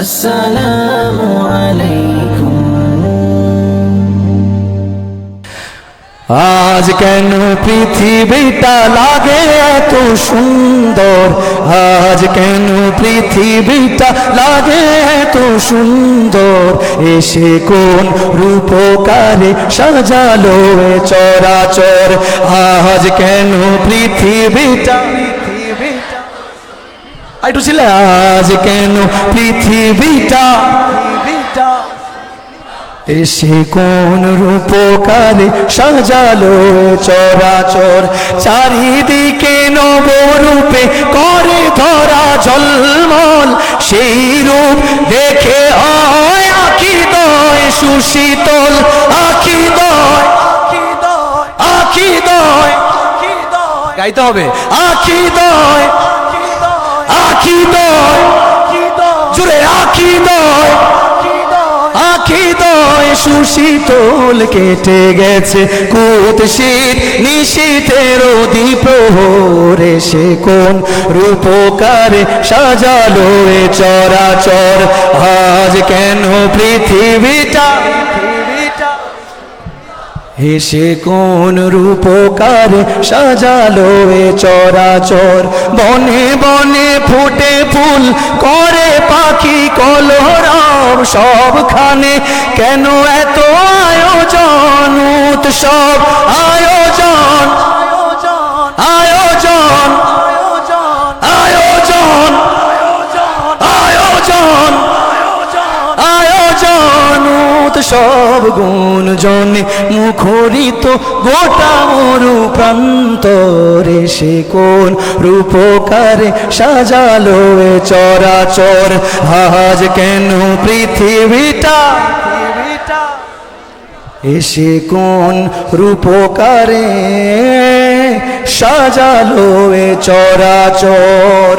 আসসালামু আলাইকুম আজ কেন পৃথিবীটা লাগে এত সুন্দর? আজ কেন পৃথিবীটা লাগে এত সুন্দর? এসে কোন রূপকারে সাজালো চরাচর? আজ কেন পৃথিবীটা একটু ছিল আজ কেন পৃথিবীটা এসে কোন রূপকারে সাজালো চরাচর? চারিদিকে নবরূপে করে ধরা জলমল সেই রূপ দেখে হয় আখি দয় সুশীতল আখি দয় আখি দয় গাইতে হবে আখি দয়। আখি দয় জুড়ে আখি দয় আখি দয় সুশীতল কেটে গেছে। কুত শীত নিশীতের দ্বীপ্রহরে সে কোন রূপকারে সাজালো চরাচর। আজ কেন পৃথিবীটা? এসে কোন রূপকার? সাজালো এ চরাচর। বনে বনে ফুটে ফুল করে পাখি কলরব সবখানে। কেন এত আয়োজন? উৎসব গুণজনে মুখরিত গোটা মরু প্রান্তরে সে কোন রূপকারে সাজালো এ চরাচর আজ কেন পৃথিবীটা? এসে কোন রূপকারে সাজালো এ চরাচর?